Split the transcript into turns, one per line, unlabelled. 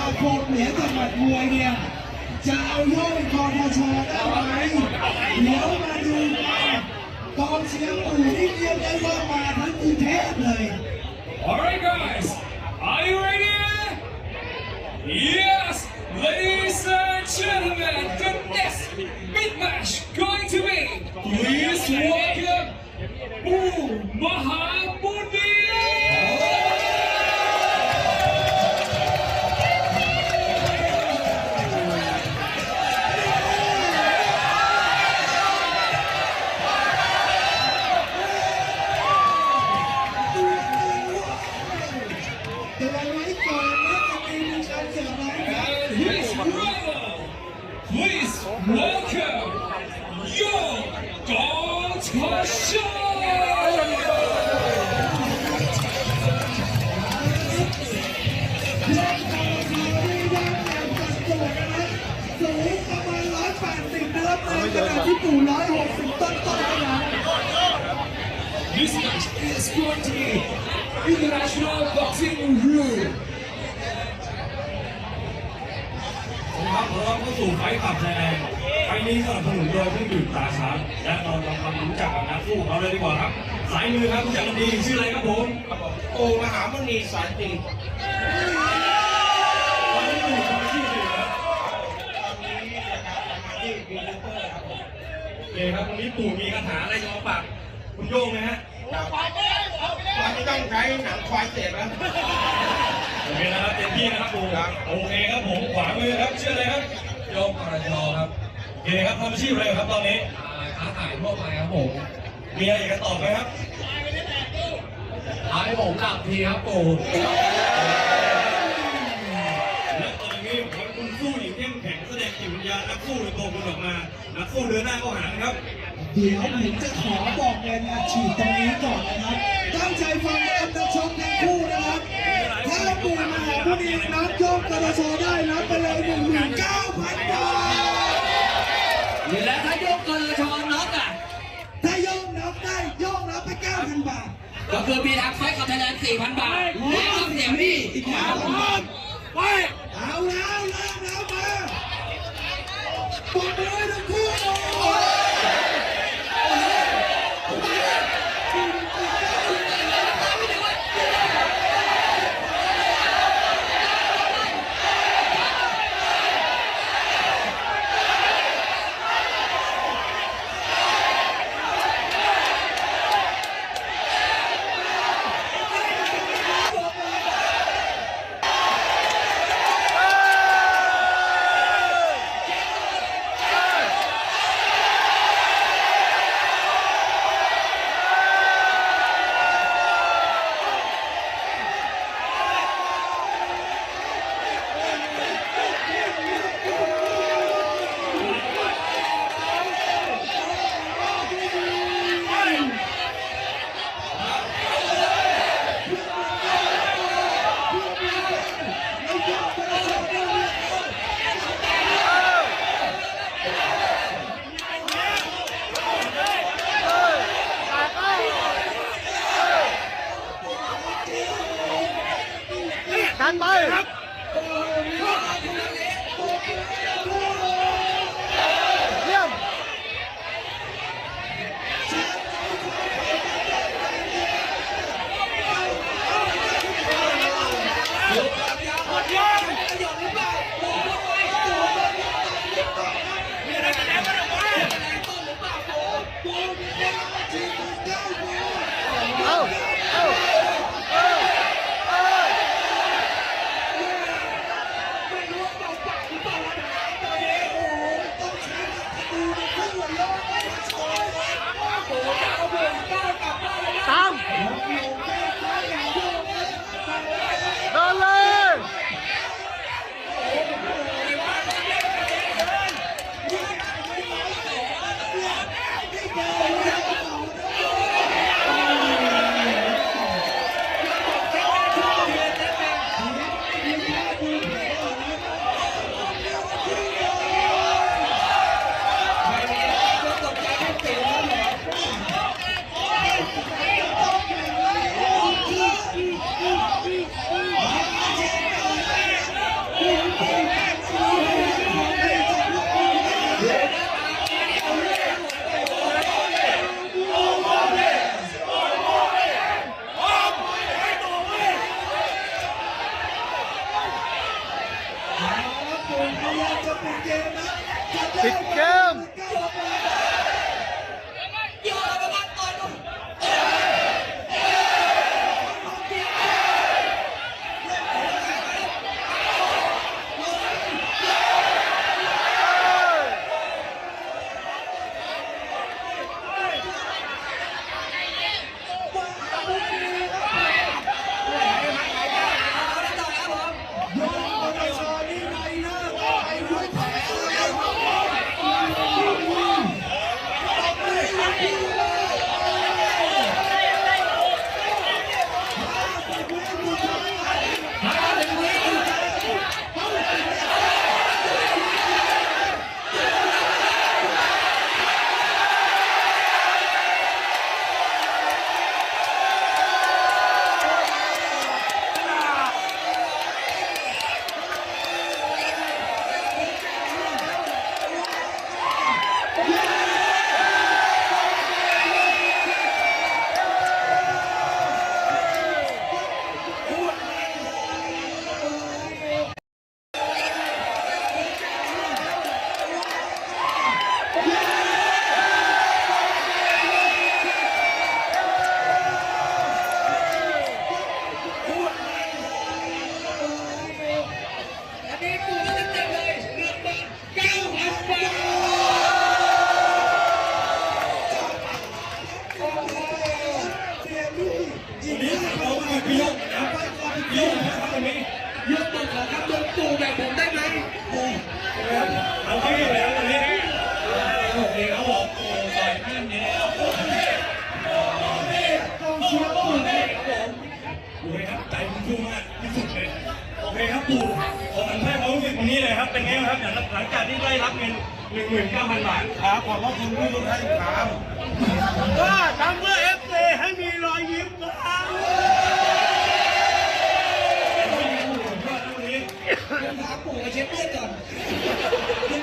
อาคมเหนือจังหวัดมวยเนี่ย จะเอาโย่งกอทชได้ไหมเดี๋ยวมาดูกันกองเชียร์ปู่ที่เรียกได้ว่ามาทั้งกรุงเทพเลย
Alright guys, are you ready? Yes, ladies and gentlemen, the next big match going to be please welcome Boo Mahamudi!
นะครับในขณะที่ปู่ร้อยหกสิบต้นต้นๆนะ
This match is going to be International Boxing Rule.
ครับขอรับเข้าสู่ไฟท์ขับไทยแลนด์ไฟนี้สนับสนุนโดยเครื่องดื่มตาช้างและเราทำความรู้จักกับนักสู้ของเราเลยดีกว่าครับ สายมือครับรู้จักกันดีชื่ออะไรครับผม
โอมหามณีสายตรี เค
ครับวันนี้ปู่มีคาถาอะไรจะมาฝากคุณโยงไหมฮะ
ครับมันไม่ต้องใช้หนังควายเสียบแล้ว
โอเคนะครับเต็มที่นะครับปู่
ครับ
โอเคครับผมขวามือครับชื่ออะไรครับโยงปรชครับโอเคครับทำอาชีพอะไรครับตอนนี้
ค้าขายทั่วไปครับผม
มีอะไรอยากจะตอบไหมครับ
เอาให้ผมหลับทีครับปู่
และตอนนี้ขอให้คุณสู้อย่างเข้มแข็งแสดงจิตวิญญาณนักสู้ในตัวคุณออกมา นักสู้เดินหน้าเข้าหานะครับ
เดี๋ยวผมจะขอบอกเงินอัดฉีดตรงนี้ก่อนนะครับ ตั้งใจฟังกันนะชมทั้งคู่นะครับ ถ้าปู่มหาผู้ดีนับยกกระโชได้รับไปเลยหนึ่งหมื่นเก้าพันบาท
และถ้ายกกระชอนน็อกอะ
ถ้าโยกนับได้โยกรับไปเก้าพันบาท
ก็คือมีทักไฟกับไทยแลนด์4,000บาทและต้องเสียงพี่
อีกแล้วครับไปเอาแล้วเริ่มแล้วมาปมมือให้ทั้ง It can. นะ
ครับเงหลังจากที่ได้รับเงินหนึ่งเก้าพันบาท
ครับขอบพระคุณผู้ทุกท่านครับว่าทำเพื่อเอฟซีให้มีรอยยิ้มครับ
เช็ดเลือดก่อน